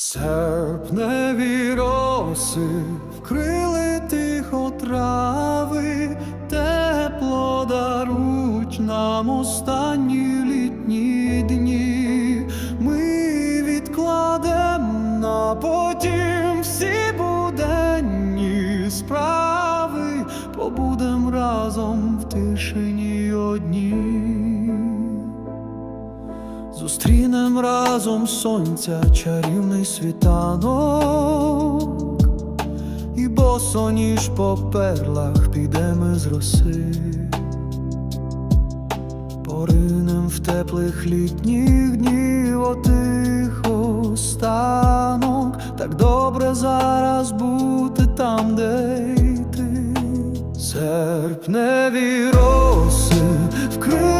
Серпневі роси вкрили тихо трави, тепло даруть нам останні літні дні. Ми відкладем на потім всі буденні справи, побудем разом в тишині одні. Зустрінем разом сонця чарівний світанок, і босоніж по перлах підемо з роси, поринем в теплих літніх днів отих останок, так добре зараз бути там, де й ти. Серпневі роси вкрили